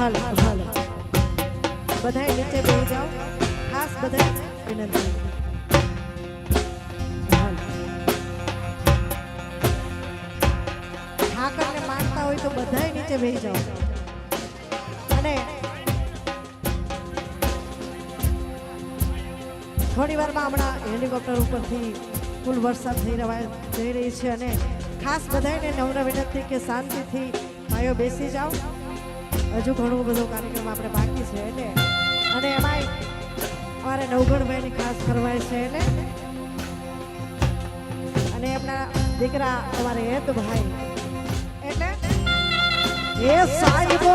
હાલ હાલ. બધાય નીચે બેસી જાઓ. ખાસ બધા વિનંતી. ઠાકરને માનતા હોય તો બધાય નીચે બેસી જાઓ. અને થોડી હમણાં હેલિકોપ્ટર ઉપરથી ફૂલ વરસાદ થઈ રહ્યા જઈ રહી છે અને ખાસ બધાને નમ્ર વિનંતી કે શાંતિથી ભાઈઓ બેસી જાઓ. હજુ ઘણું બધું કાર્યક્રમ આપણે બાકી છે, એટલે. અને એમાંય અમારે નવગણભાઈની ખાસ ફરવાય છે, એટલે. અને એમના દીકરા અમારે હેતભાઈ. એટલે. એ સાહેબો